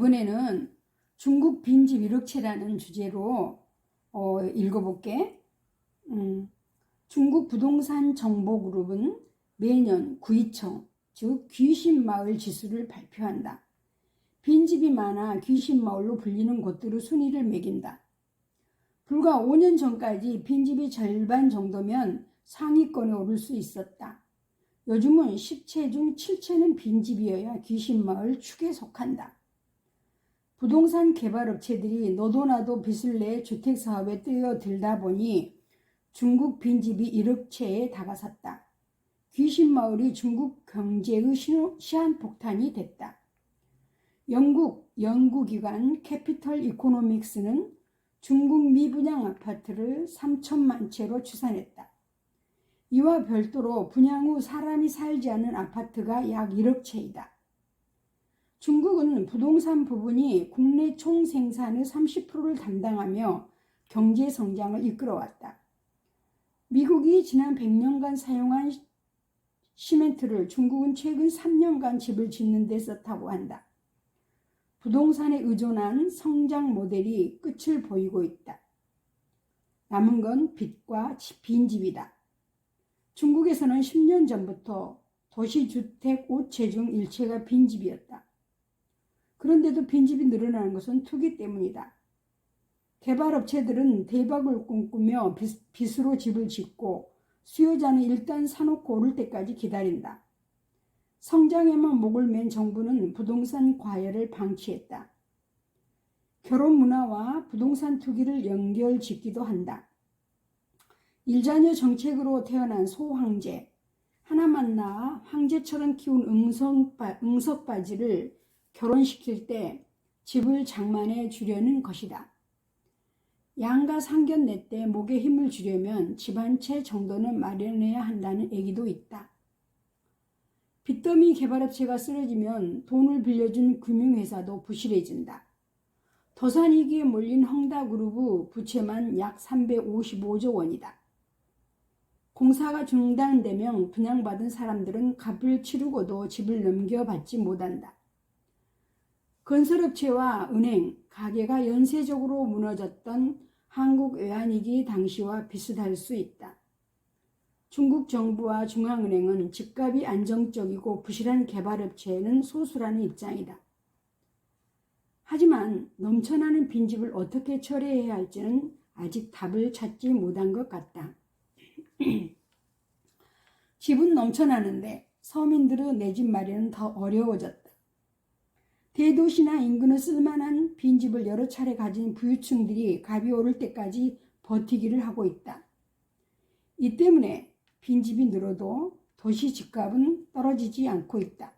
이번에는 중국 빈집 일억채라는 주제로 어, 읽어볼게. 음, 중국 부동산 정보그룹은 매년 구이청, 즉 귀신마을 지수를 발표한다. 빈집이 많아 귀신마을로 불리는 곳들의 순위를 매긴다. 불과 5년 전까지 빈집이 절반 정도면 상위권에 오를 수 있었다. 요즘은 10채 중 7채는 빈집이어야 귀신마을 축에 속한다. 부동산 개발업체들이 너도나도 빚을 내 주택사업에 뛰어들다 보니 중국 빈집이 1억 채에 다가섰다. 귀신마을이 중국 경제의 시한폭탄이 됐다. 영국 연구기관 캐피털 이코노믹스는 중국 미분양 아파트를 3천만 채로 추산했다. 이와 별도로 분양 후 사람이 살지 않는 아파트가 약 1억 채이다. 중국은 부동산 부분이 국내 총 생산의 30%를 담당하며 경제 성장을 이끌어왔다. 미국이 지난 100년간 사용한 시멘트를 중국은 최근 3년간 집을 짓는 데 썼다고 한다. 부동산에 의존한 성장 모델이 끝을 보이고 있다. 남은 건 빚과 빈집이다. 중국에서는 10년 전부터 도시주택 5채 중 1채가 빈집이었다. 그런데도 빈집이 늘어나는 것은 투기 때문이다. 개발업체들은 대박을 꿈꾸며 빚 으로 집을 짓고 수요자는 일단 사놓고 오를 때까지 기다린다. 성장에만 목을 맨 정부는 부동산 과열을 방치했다. 결혼 문화와 부동산 투기를 연결 짓기도 한다. 일자녀 정책으로 태어난 소황제, 하나만 낳아 황제처럼 키운 응석바, 응석바지를 결혼시킬 때 집을 장만해 주려는 것이다. 양가 상견례 때 목에 힘을 주려면 집 한 채 정도는 마련해야 한다는 얘기도 있다. 빚더미 개발업체가 쓰러지면 돈을 빌려준 금융회사도 부실해진다. 도산이기에 몰린 헝다그룹의 부채만 약 355조 원이다. 공사가 중단되면 분양받은 사람들은 값을 치르고도 집을 넘겨받지 못한다. 건설업체와 은행, 가게가 연쇄적으로 무너졌던 한국 외환위기 당시와 비슷할 수 있다. 중국 정부와 중앙은행은 집값이 안정적이고 부실한 개발업체에는 소수라는 입장이다. 하지만 넘쳐나는 빈집을 어떻게 처리해야 할지는 아직 답을 찾지 못한 것 같다. 집은 넘쳐나는데 서민들의 내 집 마련은 더 어려워졌다. 대도시나 인근의 쓸만한 빈집을 여러 차례 가진 부유층들이 값이 오를 때까지 버티기를 하고 있다. 이 때문에 빈집이 늘어도 도시 집값은 떨어지지 않고 있다.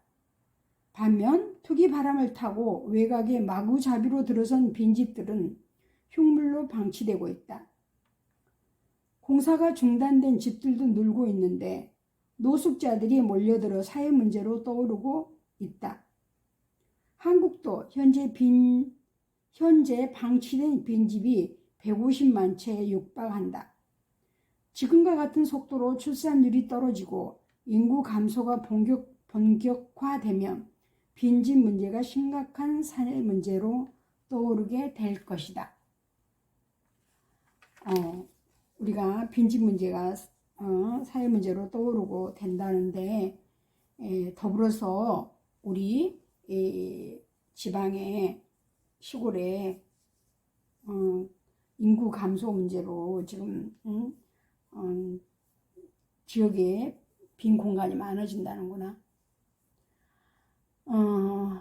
반면 투기 바람을 타고 외곽에 마구잡이로 들어선 빈집들은 흉물로 방치되고 있다. 공사가 중단된 집들도 늘고 있는데 노숙자들이 몰려들어 사회 문제로 떠오르고 있다. 한국도 현재 빈 현재 방치된 빈집이 150만 채에 육박한다. 지금과 같은 속도로 출산율이 떨어지고 인구 감소가 본격, 본격화되면 빈집 문제가 심각한 사회 문제로 떠오르게 될 것이다. 어, 우리가 빈집 문제가 어, 사회 문제로 떠오르고 된다는데 에, 더불어서 우리 에, 지방의 시골에 어, 인구 감소 문제로 지금 음, 어, 지역에 빈 공간이 많아진다는구나. 어,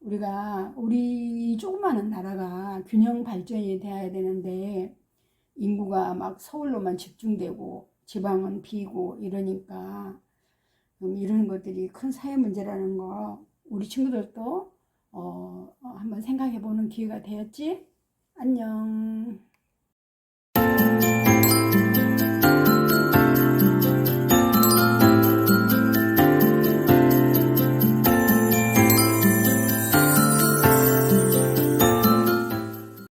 우리가 우리 조그마한 나라가 균형 발전이 돼야 되는데 인구가 막 서울로만 집중되고 지방은 비고 이러니까 음, 이런 것들이 큰 사회 문제라는 거 우리 친구들도 어, 한번 생각해 보는 기회가 되었지? 안녕.